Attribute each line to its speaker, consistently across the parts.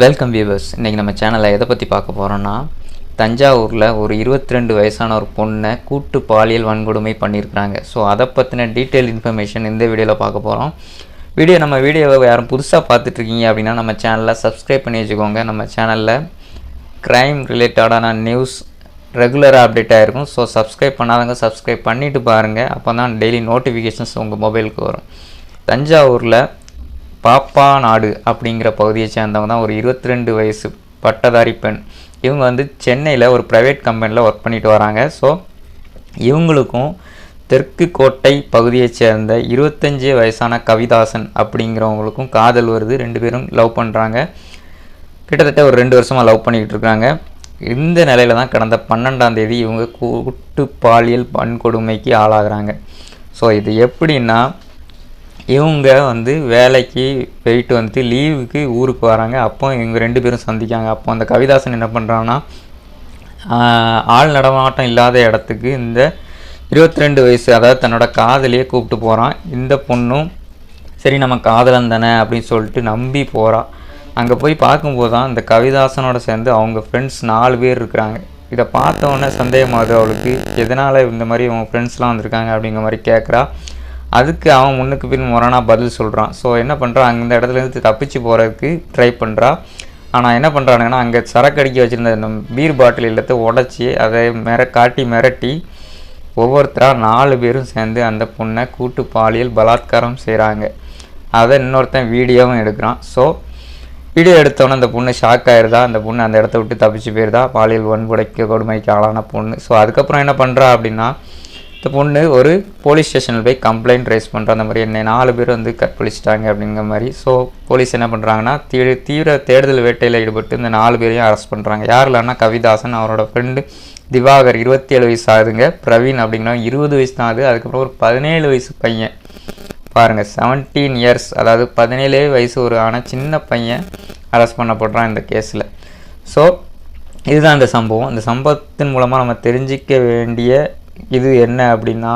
Speaker 1: Welcome viewers இன்றைக்கி நம்ம சேனலில் எதை பற்றி பார்க்க போகிறோன்னா தஞ்சாவூரில் ஒரு 22 வயசான ஒரு பொண்ணை கூட்டு பாலியல் வன்கொடுமை பண்ணியிருக்கிறாங்க. ஸோ அதை பற்றின டீட்டெயில் இன்ஃபர்மேஷன் இந்த வீடியோவில் பார்க்க போகிறோம் வீடியோ நம்ம வீடியோவை யாரும் புதுசாக பார்த்துட்ருக்கீங்க அப்படின்னா நம்ம சேனலில் சப்ஸ்கிரைப் பண்ணி வச்சுக்கோங்க. நம்ம சேனலில் க்ரைம் ரிலேட்டடான நியூஸ் ரெகுலராக அப்டேட் ஆகிருக்கும் ஸோ சப்ஸ்கிரைப் பண்ணாதவங்க சப்ஸ்கிரைப் பண்ணிவிட்டு பாருங்கள் அப்போ தான் டெய்லி நோட்டிஃபிகேஷன்ஸ் உங்கள் மொபைலுக்கு வரும். தஞ்சாவூரில் பாப்பா நாடு அப்படிங்கிற பகுதியை சேர்ந்தவங்க தான் ஒரு 22 வயசு பட்டதாரி பெண். இவங்க வந்து சென்னையில் ஒரு ப்ரைவேட் கம்பெனியில் ஒர்க் பண்ணிட்டு வராங்க. ஸோ இவங்களுக்கும் தெற்கு கோட்டை பகுதியைச் சேர்ந்த இருபத்தஞ்சு வயசான கவிதாசன் அப்படிங்கிறவங்களுக்கும் காதல் வருது. ரெண்டு பேரும் லவ் பண்ணுறாங்க கிட்டத்தட்ட ஒரு ரெண்டு வருஷமாக லவ் பண்ணிக்கிட்டு இருக்காங்க. இந்த நிலையில தான் கடந்த பன்னெண்டாம் தேதி இவங்க கூட்டு பாலியல் வன்கொடுமைக்கு ஆளாகிறாங்க. ஸோ இது எப்படின்னா இவங்க வந்து வேலைக்கு போயிட்டு வந்துட்டு லீவுக்கு ஊருக்கு வராங்க. அப்போ இவங்க ரெண்டு பேரும் சந்திக்காங்க. அப்போ அந்த கவிதாசன் என்ன பண்ணுறான்னா ஆள் நடமாட்டம் இல்லாத இடத்துக்கு இந்த 22 வயசு அதாவது தன்னோட காதலியே கூப்பிட்டு போகிறான் இந்த பொண்ணும் சரி நம்ம காதலன் தானே அப்படின்னு சொல்லிட்டு நம்பி போகிறான் அங்கே போய் பார்க்கும்போது தான் இந்த கவிதாசனோட சேர்ந்து அவங்க ஃப்ரெண்ட்ஸ் நாலு பேர் இருக்கிறாங்க. இதை பார்த்த உடனே சந்தேகமாகுது அவளுக்கு. எதனால் இந்த மாதிரி அவங்க ஃப்ரெண்ட்ஸ்லாம் வந்திருக்காங்க? அப்படிங்கிற மாதிரி கேட்குறா அதுக்கு அவன் முன்னுக்கு பின் முரணாக பதில் சொல்கிறான் ஸோ என்ன பண்ணுறான் அந்த இடத்துலேருந்து தப்பிச்சு போகிறதுக்கு ட்ரை பண்ணுறா ஆனால் என்ன பண்ணுறானுங்கன்னா அங்கே சரக்கு அடிக்க வச்சுருந்த அந்த பீர் பாட்டில் எல்லாத்தையும் உடச்சி அதை மிர காட்டி மிரட்டி ஒவ்வொருத்தராக நாலு பேரும் சேர்ந்து அந்த பொண்ணை கூட்டு பாலியல் பலாத்காரம் செய்கிறாங்க அதை இன்னொருத்தன் வீடியோவும் எடுக்கிறான். ஸோ வீடியோ எடுத்தோன்னே அந்த பொண்ணு ஷாக் ஆயிருதா? அந்த பொண்ணு அந்த இடத்த விட்டு தப்பிச்சு போயிருதா? பாலியல் வன்கொடைக்கு கொடுமைக்கு ஆளான பொண்ணு. ஸோ அதுக்கப்புறம் என்ன பண்ணுறா அப்படின்னா இந்த பொண்ணு ஒரு போலீஸ் ஸ்டேஷனில் போய் கம்ப்ளைண்ட் ரைஸ் பண்ணுற அந்த மாதிரி என்னை நாலு பேர் வந்து கற்பழிச்சிட்டாங்க அப்படிங்கிற மாதிரி. ஸோ போலீஸ் என்ன பண்ணுறாங்கன்னா தீ தீவிர தேடுதல் வேட்டையில் ஈடுபட்டு இந்த நாலு பேரையும் அரெஸ்ட் பண்ணுறாங்க யார் இல்லைன்னா கவிதாசன் அவரோட ஃப்ரெண்டு திவாகர் இருபத்தி ஏழு வயசு ஆகுதுங்க. பிரவீன் அப்படிங்கிறவங்க இருபது வயசு தான் ஆகுது. அதுக்கப்புறம் ஒரு பதினேழு வயசு பையன். பாருங்கள் செவன்டீன் இயர்ஸ் அதாவது பதினேழு வயசு ஒரு ஆனால் சின்ன பையன் அரெஸ்ட் பண்ணப்படுறான் இந்த கேஸில் ஸோ இதுதான் இந்த சம்பவம். இந்த சம்பவத்தின் மூலமாக நம்ம தெரிஞ்சிக்க வேண்டிய இது என்ன அப்படின்னா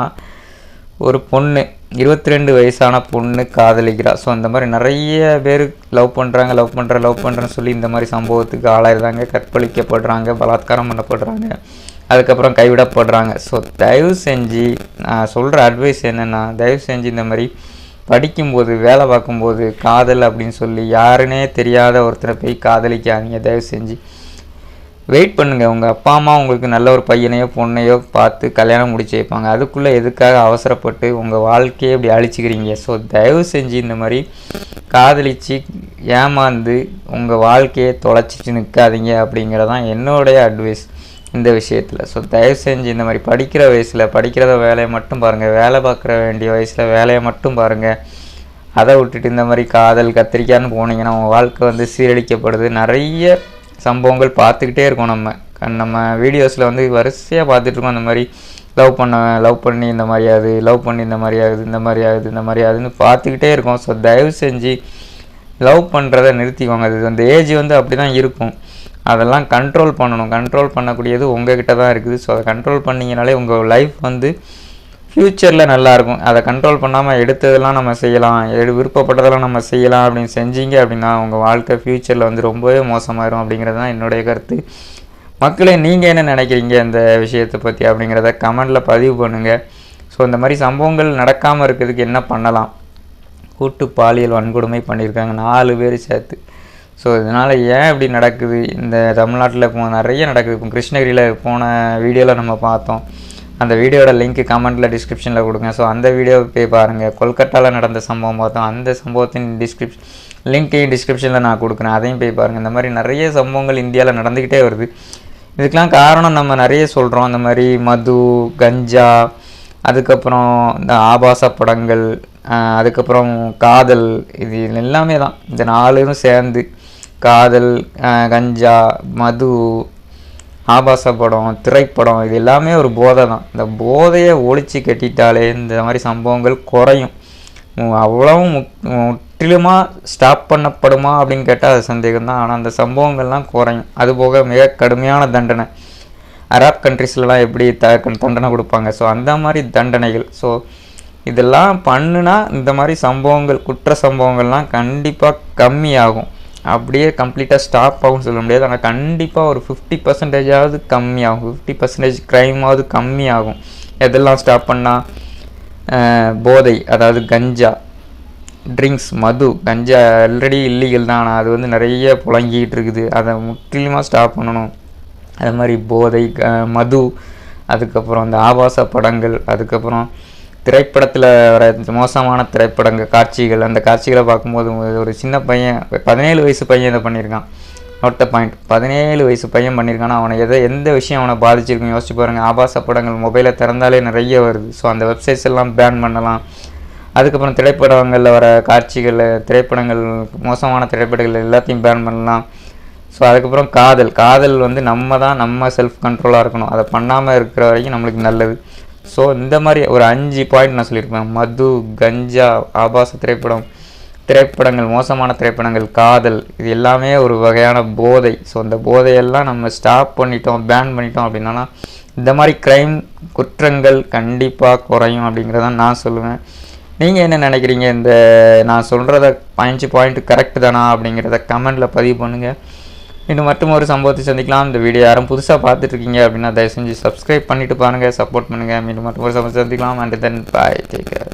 Speaker 1: ஒரு பொண்ணு இருபத்தி ரெண்டு வயசான பொண்ணு காதலிக்கிறா. ஸோ இந்த மாதிரி நிறைய பேர் லவ் பண்ணுறாங்க லவ் பண்ணுற லவ் பண்ணுறேன்னு சொல்லி இந்த மாதிரி சம்பவத்துக்கு ஆளாயிருந்தாங்க கற்பழிக்கப்படுறாங்க பலாத்காரம் பண்ணப்படுறாங்க அதுக்கப்புறம் கைவிடப்படுறாங்க. ஸோ தயவு செஞ்சு நான் சொல்கிற அட்வைஸ் என்னென்னா தயவு செஞ்சு இந்த மாதிரி படிக்கும்போது வேலை பார்க்கும்போது காதல் அப்படின்னு சொல்லி யாருன்னே தெரியாத ஒருத்தரை போய் காதலிக்காதீங்க. தயவு செஞ்சு வெயிட் பண்ணுங்கள் உங்கள் அப்பா அம்மா உங்களுக்கு நல்ல ஒரு பையனையோ பொண்ணையோ பார்த்து கல்யாணம் முடிச்சு வைப்பாங்க. அதுக்குள்ளே எதுக்காக அவசரப்பட்டு உங்கள் வாழ்க்கையை இப்படி அழிச்சிக்கிறீங்க? ஸோ தயவு செஞ்சு இந்த மாதிரி காதலிச்சு ஏமாந்து உங்கள் வாழ்க்கையை தொலைச்சிட்டு நிற்காதீங்க அப்படிங்கிறதான் என்னுடைய அட்வைஸ் இந்த விஷயத்தில். ஸோ தயவு செஞ்சு இந்த மாதிரி படிக்கிற வயசில் படிக்கிறத வேலையை மட்டும் பாருங்கள் வேலை பார்க்குற வேண்டிய வயசில் வேலையை மட்டும் பாருங்கள் அதை விட்டுட்டு இந்த மாதிரி காதல் கத்திரிக்கான்னு போனீங்கன்னா உங்கள் வாழ்க்கை வந்து சீரழிக்கப்படுது. நிறைய சம்பவங்கள் பார்த்துக்கிட்டே இருக்கோம் நம்ம. நம்ம வீடியோஸில் வந்து வரிசையாக பார்த்துட்ருக்கோம் அந்த மாதிரி லவ் பண்ண லவ் பண்ணி இந்த மாதிரி ஆகுது லவ் பண்ணி இந்த மாதிரி ஆகுது இந்த மாதிரி ஆகுது இந்த மாதிரி ஆகுதுன்னு பார்த்துக்கிட்டே இருக்கோம். ஸோ தயவு செஞ்சு லவ் பண்ணுறத நிறுத்திக்கோங்க. அது அந்த ஏஜ் வந்து அப்படி தான் இருக்கும். அதெல்லாம் கண்ட்ரோல் பண்ணணும். கண்ட்ரோல் பண்ணக்கூடியது உங்ககிட்ட தான் இருக்குது. ஸோ அதை கண்ட்ரோல் பண்ணிங்கனாலே உங்கள் லைஃப் வந்து ஃப்யூச்சரில் நல்லாயிருக்கும் அதை கண்ட்ரோல் பண்ணாமல் எடுத்ததெல்லாம் நம்ம செய்யலாம். எடு விருப்பப்பட்டதெல்லாம் நம்ம செய்யலாம் அப்படின்னு செஞ்சீங்க அப்படின்னா உங்கள் வாழ்க்கை ஃப்யூச்சரில் வந்து ரொம்பவே மோசமாயிரும் அப்படிங்கிறது தான் என்னுடைய கருத்து. மக்களே நீங்கள் என்ன நினைக்கிறீங்க இந்த விஷயத்தை பற்றி அப்படிங்கிறத கமெண்டில் பதிவு பண்ணுங்கள் ஸோ இந்த மாதிரி சம்பவங்கள் நடக்காமல் இருக்கிறதுக்கு என்ன பண்ணலாம்? கூட்டு பாலியல் வன்கொடுமை பண்ணியிருக்காங்க. நாலு பேர் சேர்த்து. ஸோ இதனால் ஏன் இப்படி நடக்குது? இந்த தமிழ்நாட்டில் இப்போ நிறைய நடக்குது. இப்போ கிருஷ்ணகிரியில் போன வீடியோவில் நம்ம பார்த்தோம். அந்த வீடியோட லிங்க் கமெண்ட்டில் டிஸ்கிரிப்ஷனில் கொடுங்க. ஸோ அந்த வீடியோ போய் பாருங்கள் கொல்கட்டாவில் நடந்த சம்பவம் பார்த்தோம். அந்த சம்பவத்தின் டிஸ்கிரிப்ஷன் லிங்க்கையும் டிஸ்கிரிப்ஷனில் நான் கொடுக்குறேன். அதையும் போய் பாருங்கள் இந்த மாதிரி நிறைய சம்பவங்கள் இந்தியாவில் நடந்துக்கிட்டே வருது. இதுக்கெலாம் காரணம் நம்ம நிறைய சொல்கிறோம் இந்த மாதிரி மது கஞ்சா அதுக்கப்புறம் இந்த ஆபாச படங்கள் அதுக்கப்புறம் காதல் இது எல்லாமே தான். இந்த நாலும் சேர்ந்து காதல் கஞ்சா மது ஆபாச படம் திரைப்படம் இது எல்லாமே ஒரு போதை தான் இந்த போதையை ஒழிச்சு கட்டிட்டாலே இந்த மாதிரி சம்பவங்கள் குறையும். அவ்வளவும் முற்றிலுமாக ஸ்டாப் பண்ணப்படுமா அப்படின்னு கேட்டால் அது சந்தேகம் தான் ஆனால் அந்த சம்பவங்கள்லாம் குறையும். அதுபோக மிக கடுமையான தண்டனை. அராப் கண்ட்ரிஸ்லலாம் எப்படி த தண்டனை கொடுப்பாங்க? ஸோ அந்த மாதிரி தண்டனைகள். ஸோ இதெல்லாம் பண்ணுனா இந்த மாதிரி சம்பவங்கள் குற்ற சம்பவங்கள்லாம் கண்டிப்பாக கம்மியாகும். அப்படியே கம்ப்ளீட்டாக ஸ்டாப் ஆகும்னு சொல்ல முடியாது. ஆனால் கண்டிப்பாக ஒரு ஃபிஃப்டி பர்சன்டேஜாவது கம்மியாகும். ஃபிஃப்டி பர்சன்டேஜ் க்ரைமாவது கம்மியாகும். எதெல்லாம் ஸ்டாப் பண்ணால் போதை அதாவது கஞ்சா ட்ரிங்க்ஸ் மது கஞ்சா ஆல்ரெடி இல்லீகல் தான். ஆனால் அது வந்து நிறைய புழங்கிக்கிட்டு இருக்குது. அதை முற்றிலுமாக ஸ்டாப் பண்ணணும். அது மாதிரி போதை க- மது அதுக்கப்புறம் அந்த ஆபாச படங்கள் அதுக்கப்புறம் திரைப்படத்தில் வர மோசமான திரைப்படங்கள் காட்சிகள் அந்த காட்சிகளை பார்க்கும்போது ஒரு சின்ன பையன் பதினேழு வயசு பையன் இதை பண்ணியிருக்கான். நோட் பாயிண்ட் பதினேழு வயசு பையன் பண்ணியிருக்கானா? அவனை எதை எந்த விஷயம் அவனை பாதிச்சிருக்கும் யோசிச்சு பாருங்கள் ஆபாச படங்கள் மொபைலை திறந்தாலே நிறைய வருது. ஸோ அந்த வெப்சைட்ஸ் எல்லாம் பேன் பண்ணலாம். அதுக்கப்புறம் திரைப்படங்களில் வர காட்சிகள் திரைப்படங்கள் மோசமான திரைப்படங்கள் எல்லாத்தையும் பேன் பண்ணலாம். ஸோ அதுக்கப்புறம் காதல். காதல் வந்து நம்ம தான் நம்ம செல்ஃப் கண்ட்ரோலாக இருக்கணும். அதை பண்ணாமல் இருக்கிற வரைக்கும் நம்மளுக்கு நல்லது. ஸோ இந்த மாதிரி ஒரு அஞ்சு பாயிண்ட் நான் சொல்லியிருப்பேன். மது கஞ்சா ஆபாச திரைப்படம் திரைப்படங்கள் மோசமான திரைப்படங்கள் காதல் இது எல்லாமே ஒரு வகையான போதை. ஸோ அந்த போதையெல்லாம் நம்ம ஸ்டாப் பண்ணிட்டோம் பேன் பண்ணிட்டோம் அப்படின்னா இந்த மாதிரி க்ரைம் குற்றங்கள் கண்டிப்பாக குறையும் அப்படிங்கிறத நான் சொல்லுவேன். நீங்கள் என்ன நினைக்கிறீங்க? இந்த நான் சொல்கிறத அஞ்சு பாயிண்ட் கரெக்ட் தானா அப்படிங்கிறத கமெண்டில் பதிவு பண்ணுங்கள் இன்னும் மற்றும் ஒரு சம்பவத்தை சந்திக்கலாம். இந்த வீடியோ யாரும் புதுசாக பார்த்துட்டு இருக்கீங்க அப்படின்னா தயவு செஞ்சு சப்ஸ்கிரைப் பண்ணிட்டு பாருங்கள் சப்போர்ட் பண்ணுங்கள் மீண்டும் மற்றும் ஒரு சம்பவத்தை சந்திக்கலாம். And then bye take care